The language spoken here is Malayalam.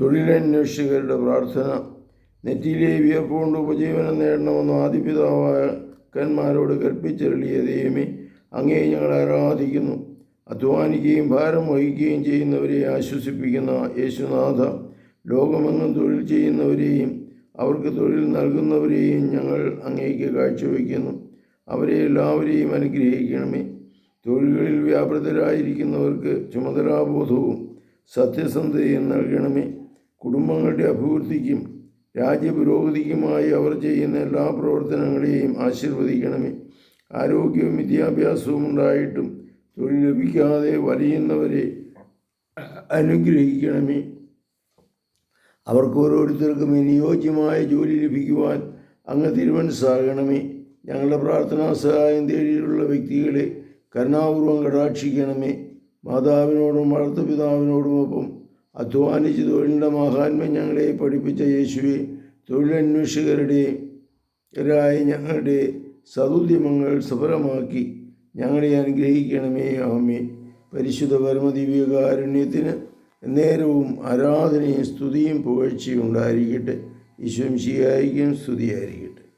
തൊഴിലന്വേഷകരുടെ പ്രാർത്ഥന. നെറ്റിയിലെ വിയർപ്പുകൊണ്ട് ഉപജീവനം നേടണമെന്ന് ആദിപിതാവാക്കന്മാരോട് കൽപ്പിച്ചെളിയ ദൈവമേ അങ്ങേ ഞങ്ങൾ ആരാധിക്കുന്നു. അധ്വാനിക്കുകയും ഭാരം വഹിക്കുകയും ചെയ്യുന്നവരെ ആശ്വസിപ്പിക്കുന്ന യേശുനാഥ ലോകമെങ്ങും തൊഴിൽ ചെയ്യുന്നവരെയും അവർക്ക് തൊഴിൽ നൽകുന്നവരെയും ഞങ്ങൾ അങ്ങേക്ക് കാഴ്ചവെക്കുന്നു അവരെ എല്ലാവരെയും അനുഗ്രഹിക്കണമേ. തൊഴിലുകളിൽ വ്യാപൃതരായിരിക്കുന്നവർക്ക് ചുമതലാബോധവും സത്യസന്ധതയും നൽകണമേ. കുടുംബങ്ങളുടെ അഭിവൃദ്ധിക്കും രാജ്യപുരോഗതിക്കുമായി അവർ ചെയ്യുന്ന എല്ലാ പ്രവർത്തനങ്ങളെയും ആശീർവദിക്കണമേ. ആരോഗ്യവും വിദ്യാഭ്യാസവും ഉണ്ടായിട്ടും തൊഴിൽ ലഭിക്കാതെ വലയുന്നവരെ അനുഗ്രഹിക്കണമേ. അവർക്ക് ഓരോരുത്തർക്കും അനുയോജ്യമായ ജോലി ലഭിക്കുവാൻ അങ്ങ് തിരുമനസ്സാകണമേ ഞങ്ങളുടെ പ്രാർത്ഥനാ സഹായം തേടിയിട്ടുള്ള വ്യക്തികളെ കരുണാപൂർവം കടാക്ഷിക്കണമേ. മാതാവിനോടും വളർത്തുപിതാവിനോടുമൊപ്പം അധ്വാനിച്ച് തൊഴിലിന്റെ മഹാത്മ്യം ഞങ്ങളെ പഠിപ്പിച്ച യേശുവെ തൊഴിലന്വേഷകരുടെ രായ ഞങ്ങളുടെ സതുദ്യമങ്ങൾ സഫലമാക്കി ഞങ്ങളെ അനുഗ്രഹിക്കണമേ ആമേ പരിശുദ്ധ പരമദിവ്യകാരുണ്യത്തിന് നേരവും ആരാധനയും സ്തുതിയും പുകഴ്ചയും ഉണ്ടായിരിക്കട്ടെ. ഈശ്വംശിയായിരിക്കും സ്തുതിയായിരിക്കട്ടെ.